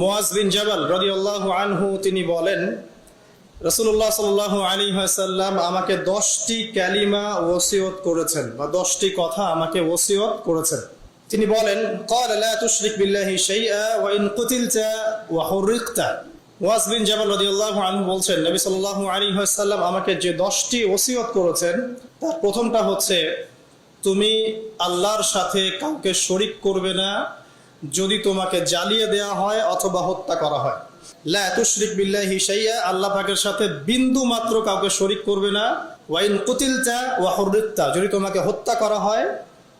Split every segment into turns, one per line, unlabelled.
মোয়াজ বিন জাবাল রদিউল্লাহ আনহু, তিনি বলেন রসুল্লাহ সাল আলী হাসাল্লাম আমাকে দশটি ক্যালিমা ওসিয়ত করেছেন বা দশটি কথা আমাকে ওসিয়ত করেছেন। তিনি বলেন কল লা তুশরিক বিল্লাহি শাইআ ওয়া কুতিলতা ওয়া হুরিকতা ওয়াজ বিন জাবাল রাদিয়াল্লাহু আনহু বলছেন, নবী সাল্লাল্লাহু আলাইহি ওয়াসাল্লাম আমাকে যে 10টি ওসিয়ত করেছেন, তার প্রথমটা হচ্ছে, তুমি আল্লাহর সাথে কাউকে শরিক করবে না যদি তোমাকে জ্বালিয়ে দেয়া হয় অথবা হত্যা করা হয়। বিল্লাহি সাথে কাউকে শরিক করবে না। ওয়াইন কুতিলতা ওয়া যদি তোমাকে হত্যা করা হয়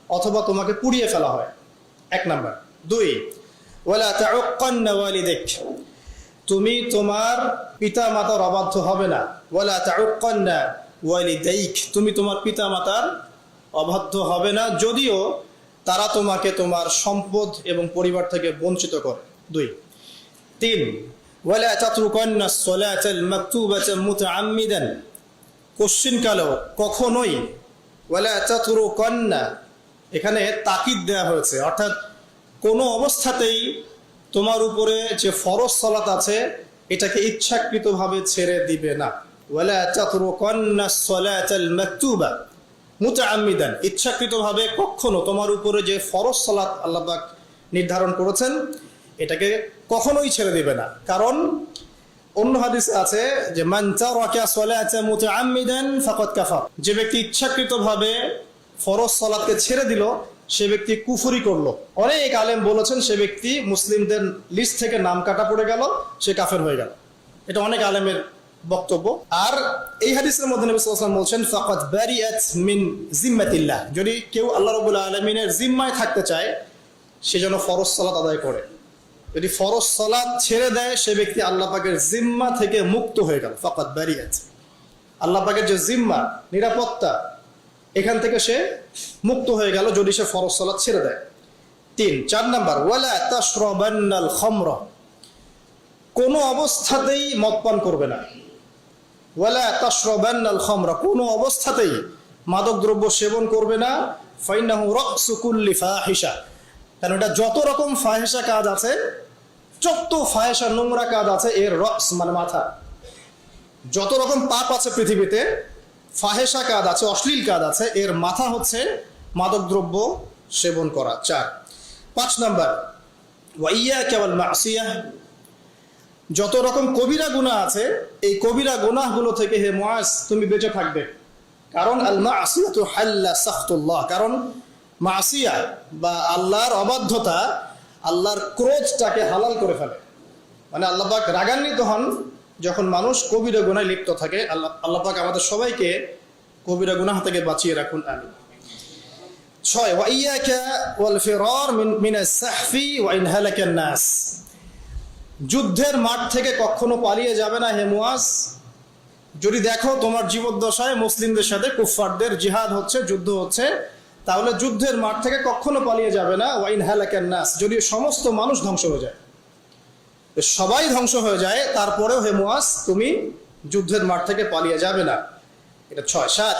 অথবা তোমাকে পুড়িয়ে ফেলা হয়। এক নাম্বার। দুই তুমি তোমার পিতা মাতার অবাধ্য হবে না। তুমি তোমার পিতা মাতার অবাধ্য হবে না। যদিও তারা তোমাকে তোমার সম্পদ এবং পরিবার থেকে বঞ্চিত করে। দুই। তিন, ওয়ালা তাতরুকান্না সলাতাল মাকতুবাতা মুতাআম্মিদান। কোশ্চিনকালেও কখনোই ওয়ালা তাতরুকান্না এখানে তাকিদ দেওয়া হয়েছে। অর্থাৎ কোনো অবস্থাতেই তোমার উপরে যে ফরজ সলাত আছে, এটাকে ইচ্ছাকৃতভাবে ছেড়ে দিবে না। ওয়ালা তাতরুকান্না সলাতাল মাকতুবা। মুতাআম্মিদান, ইচ্ছাকৃতভাবে কখনো তোমার উপরে যে ফরজ সালাত আল্লাহ পাক নির্ধারণ করেছেন, এটাকে কখনোই ছেড়ে দিবে না। কারণ অন্য হাদিসে আছে যে, মান তারাকা সালাতা মুতাআম্মিদান ফাকাদ কাফার। যে ব্যক্তি ইচ্ছাকৃতভাবে ফরজ সালাতকে ছেড়ে দিল, সে ব্যক্তি কুফরি করল। অনেক আলেম বলেছেন সে ব্যক্তি মুসলিমদের লিস্ট থেকে নাম কাটা পড়ে গেল, সে কাফের হয়ে গেল। এটা অনেক আলেমের বক্তব্য। আর এই হাদিসের মধ্যে নবী বলছেন, ফাকাদ বারিয়াত মিন জিম্মাতিল্লাহ। যদি কেউ আল্লাহ রাব্বুল আলামিনের জিম্মায় থাকতে চায়, সে যেন ফরজ সালাত আদায় করে। যদি ফরজ সালাত ছেড়ে দেয়, সে ব্যক্তি আল্লাহ পাকের জিম্মা থেকে মুক্ত হয়ে গেল। ফাকাদ বারিয়াত আল্লাহ পাকের যে জিম্মা, নিরাপত্তা, এখান থেকে সে মুক্ত হয়ে গেল যদি সে ফরজ সালাত ছেড়ে দেয়। তিন, চার নাম্বার, ওয়ালা তাশরাবান্নাল খামরা। কোনো অবস্থাতেই মদ পান করবে না। ওয়ালা তাশরাবান্নাল খামরা কোনো অবস্থাতেই মাদক দ্রব্য সেবন করবে না। ফাইনাহু রাসু কুল্লি ফাহিশা। কারণ এটা যত রকম ফাহেসা কাজ আছে, যত ফাহেসা নোংরা কাজ আছে, এর রক্স মানে মাথা। যত রকম পাপ আছে পৃথিবীতে ফাহেসা কাজ আছে, অশ্লীল কাজ আছে, এর মাথা হচ্ছে মাদক দ্রব্য সেবন করা। চার। পাঁচ নাম্বার ওয়াইয়া কেবল মাসিয়া যত রকম কবিরা গুণা আছে, এই কবিরা গুনাহগুলো থেকে হে মুআজ তুমি বেঁচে থাকবে। কারণ আল মাসিয়াতু হাল্লা কারণ মাসিয়া বা আল্লাহর অবাধ্যতা আল্লাহর ক্রোধটাকে হালাল করে ফেলে। মানে আল্লাপাক রাগান্বিত হন যখন মানুষ কবিরা গুনায় লিপ্ত থাকে। আল্লাহ আল্লাপাক আমাদের সবাইকে কবিরা গুনাহ থেকে বাঁচিয়ে রাখুন আমি ছয় ওয়াইয়াকা ওয়াল ফিরার মিন মিন আস-সাহফি ওয়া ইন হালাকা নাস। যুদ্ধের মাঠ থেকে কখনো পালিয়ে যাবে না হেমুয়াস। যদি দেখো তোমার জীবদ্দশায় মুসলিমদের সাথে কুফফারদের জিহাদ হচ্ছে, যুদ্ধ হচ্ছে, তাহলে যুদ্ধের মাঠ থেকে কখনো পালিয়ে যাবে না। ওয়াইন হ্যালাকের নাস যদি সমস্ত মানুষ ধ্বংস হয়ে যায়। সবাই ধ্বংস হয়ে যায়, তারপরেও হেমুয়াস, তুমি যুদ্ধের মাঠ থেকে পালিয়ে যাবে না। এটা ছয়। সাত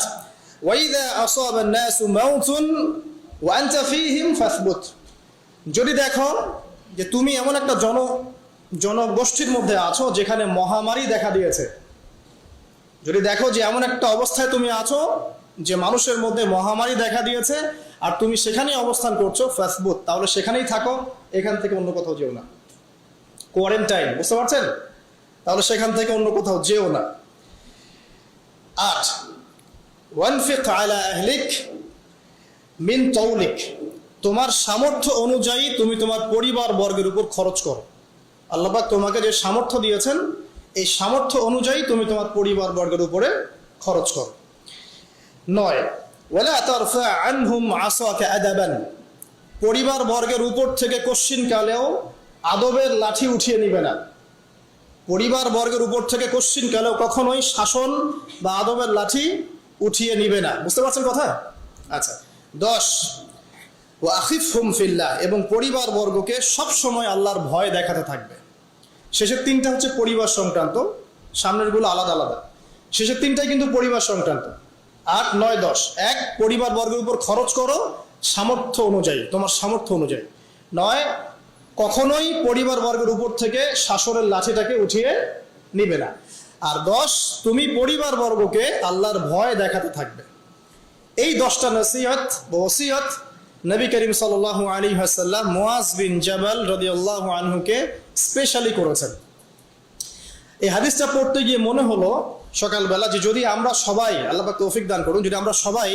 যদি দেখো যে তুমি এমন একটা জন জনগোষ্ঠীর মধ্যে আছো যেখানে মহামারী দেখা দিয়েছে। যদি দেখো যে এমন একটা অবস্থায় তুমি আছো যে মানুষের মধ্যে মহামারী দেখা দিয়েছে আর তুমি সেখানেই অবস্থান করছ ফেসবুক, তাহলে সেখানেই থাকো, এখান থেকে অন্য কোথাও যেও না। কোয়ারেন্টাইন বুঝতে পারছেন? তাহলে সেখান থেকে অন্য কোথাও যেও না। আট মিন তৌলিক, তোমার সামর্থ্য অনুযায়ী তুমি তোমার পরিবার বর্গের উপর খরচ করো। আল্লাপাক তোমাকে যে সামর্থ্য দিয়েছেন, এই সামর্থ্য অনুযায়ী তুমি তোমার পরিবার বর্গের উপরে খরচ করো। নয় পরিবার বর্গের উপর থেকে কোশ্চিন কালেও আদবের লাঠি উঠিয়ে নিবে না। পরিবার বর্গের উপর থেকে কোশ্চিন কালেও কখনোই শাসন বা আদবের লাঠি উঠিয়ে নিবে না। বুঝতে পারছেন কথা? আচ্ছা দশ ও আখিফ হুম ফিল্লাহ। এবং পরিবার বর্গকে সব সময় আল্লাহর ভয় দেখাতে থাকবে। শেষের তিনটা হচ্ছে পরিবার সংক্রান্ত সামনেরগুলো আলাদা আলাদা। শেষের তিনটাই কিন্তু পরিবার সংক্রান্ত। আট, নয়, দশ। এক, পরিবার বর্গের উপর খরচ করো সামর্থ্য অনুযায়ী, তোমার সামর্থ্য অনুযায়ী। নয়, কখনোই পরিবার বর্গের উপর থেকে শাসনের লাঠিটাকে উঠিয়ে নিবে না। আর দশ, তুমি পরিবার বর্গকে আল্লাহর ভয় দেখাতে থাকবে। এই দশটা নসিহত বা ওসিয়ত নবী করিম সাল আলী হাসাল্লাম মোয়াজ বিন জাবাল রদিয়াল্লাহ আনহুকে স্পেশালি করেছেন এই হাদিসটা পড়তে গিয়ে মনে হলো সকালবেলা যে যদি আমরা সবাই, আল্লাহ তৌফিক দান করুন, যদি আমরা সবাই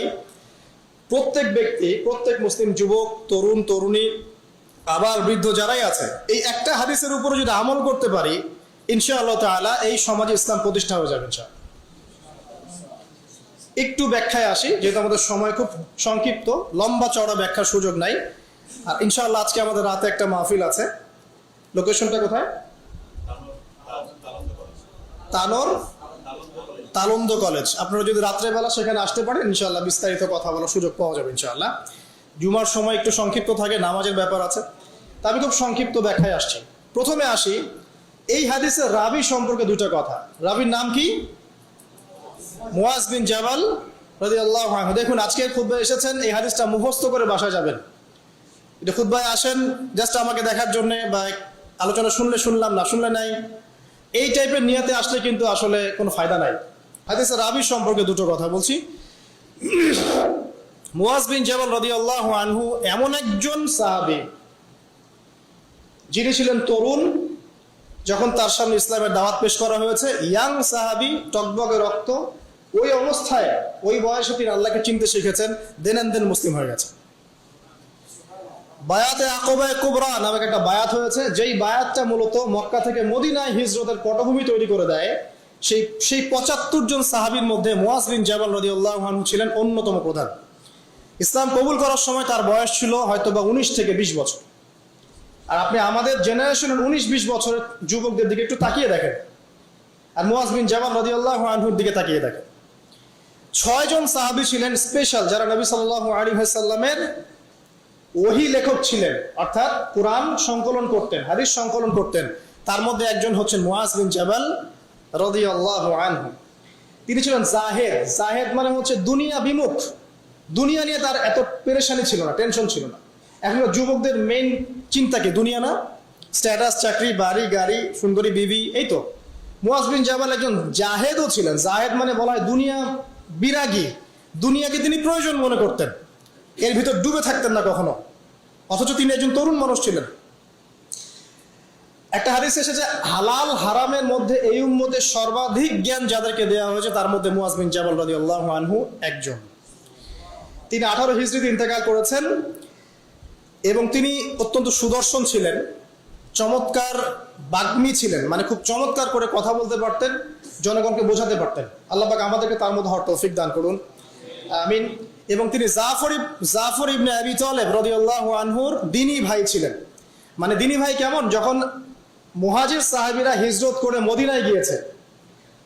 প্রত্যেক ব্যক্তি, প্রত্যেক মুসলিম যুবক, তরুণ, তরুণী, আবার বৃদ্ধ যারাই আছে, এই একটা হাদিসের উপরে যদি আমল করতে পারি, ইনশাআল্লাহ তাআলা এই সমাজে ইসলাম প্রতিষ্ঠা হয়ে যাবে, ইনশাআল্লাহ। একটু ব্যাখ্যায় আসি, যেহেতু আমাদের সময় খুব সংক্ষিপ্ত, লম্বা চড়া ব্যাখ্যার সুযোগ নাই। আর ইনশাআল্লাহ আজকে আমাদের রাতে একটা মাহফিল আছে। লোকেশনটা কোথায়? তানোর তালন্দ কলেজ। আপনারা যদি রাত্রেবেলা সেখানে আসতে পারেন, ইনশাআল্লাহ বিস্তারিত কথা বলার সুযোগ পাওয়া যাবে ইনশাআল্লাহ। জুমার সময় একটু সংক্ষিপ্ত থাকে, নামাজের ব্যাপার আছে। তা আমি খুব সংক্ষিপ্ত ব্যাখ্যায় আসছি। প্রথমে আসি, এই হাদিসের রাবি সম্পর্কে দুটো কথা। রাবির নাম কি? মুয়াজ বিন জাবাল রাজি আল্লাহ দেখুন, আজকে খুদ্া এসেছেন, এই হাদিসটা মুখস্থ করে বাসায় যাবেন। এটা খুদ্ায় আসেন জাস্ট আমাকে দেখার জন্য বা আলোচনা শুনলে শুনলাম, না শুনলে নাই। এই টাইপের নিয়াতে আসলে কিন্তু আসলে কোনো ফায়দা নাই। হাদিসের রাবি সম্পর্কে দুটো কথা বলছি। মুয়াজ বিন জাবাল রদি আল্লাহ আনহু এমন একজন সাহাবি, যিনি ছিলেন তরুণ, যখন তার সামনে ইসলামের দাওয়াত পেশ করা হয়েছে, ইয়াং সাহাবি, টকবগে রক্ত ওই অবস্থায় ওই বয়সে তিনি আল্লাহকে চিনতে শিখেছেন দেন দেন মুসলিম হয়ে গেছে বায়াতে আকবায় কুবরা নামক একটা বায়াত হয়েছে, যেই বায়াতটা মূলত মক্কা থেকে মদিনায় হিজরতের পটভূমি তৈরি করে দেয়। সেই সেই পঁচাত্তর জন সাহাবির মধ্যে মোয়াজ বিন জাবাল রদি আল্লাহ ছিলেন অন্যতম প্রধান। ইসলাম কবুল করার সময় তার বয়স ছিল হয়তো বা উনিশ থেকে বিশ বছর। আর আপনি আমাদের জেনারেশনের উনিশ বিশ বছরের যুবকদের দিকে একটু তাকিয়ে দেখেন। আর মুয়াজ বিন জাবাল রদি আল্লাহ আনহুর দিকে তাকিয়ে দেখেন। ছয়জন সাহাবি ছিলেন স্পেশাল যারা নবী সাল্লাহ আলী সাল্লামের ওহি লেখক ছিলেন। অর্থাৎ কোরআন সংকলন করতেন, হাদিস সংকলন করতেন। তার মধ্যে একজন হচ্ছেন মুয়াজ বিন জাবাল রদি আল্লাহ আনহু। তিনি ছিলেন জাহেদ। জাহেদ মানে হচ্ছে দুনিয়া বিমুখ। দুনিয়া নিয়ে তার এত পেরেশানি ছিল না, টেনশন ছিল না। এখন যুবকদের মেইন চিন্তা কি, দুনিয়া না? স্ট্যাটাস চাকরি, বাড়ি, গাড়ি, সুন্দরী, বিবি, এই তো। মুয়াজ বিন জাবাল একজন জাহেদও ছিলেন। জাহেদ মানে বলা হয় দুনিয়া বিরাগী। দুনিয়াকে তিনি প্রয়োজন মনে করতেন। এর ভিতর ডুবে থাকতেন না কখনো। অথচ তিনি একজন তরুণ মানুষ ছিলেন। একটা হাদিস এসেছে, হালাল হারামের মধ্যে এই উম্মতে সর্বাধিক জ্ঞান যাদেরকে দেওয়া হয়েছে, তার মধ্যে মুয়াজ বিন জাবাল রাদি আল্লাহ আনহু একজন। তিনি আঠারো হিজড়িতে ইন্তেকাল করেছেন এবং তিনি অত্যন্ত সুদর্শন ছিলেন। চমৎকার বাগ্মী ছিলেন মানে খুব চমৎকার করে কথা বলতে পারতেন, জনগণকে বোঝাতে পারতেন। আল্লাহ পাক আমাদেরকে তার মধ্যে হওয়ার তৌফিক দান করুন। আমিন। এবং তিনি জাফর জাফর ইবনে আবি তালেব রাদিয়াল্লাহু আনহুর দিনী ভাই ছিলেন। মানে দিনী ভাই কেমন? যখন মুহাজির সাহাবীরা হিজরত করে মদিনায় গিয়েছে,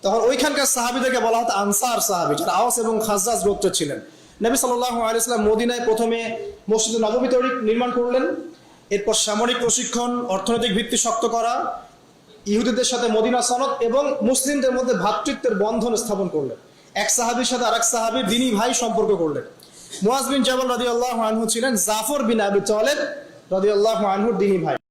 তখন ওইখানকার সাহাবিদেরকে বলা হতো আনসার সাহাবি, যারা আওয়াস এবং খাজাজ গোত্র ছিলেন। নবী সাল্লাল্লাহু আলাইহি সাল্লাম মদিনায় প্রথমে মসজিদ নববী তৈরি নির্মাণ করলেন। এরপর সামরিক প্রশিক্ষণ, অর্থনৈতিক ভিত্তি শক্ত করা, ইহুদিদের সাথে মদিনা সনদ এবং মুসলিমদের মধ্যে ভ্রাতৃত্বের বন্ধন স্থাপন করলেন। এক সাহাবির সাথে আরেক সাহাবির দিনী ভাই সম্পর্ক করলেন। মুয়াজ বিন জাবাল আল্লাহ আনহু ছিলেন জাফর বিন আবি চলেন রাজি আল্লাহ আনহুর দিনী ভাই।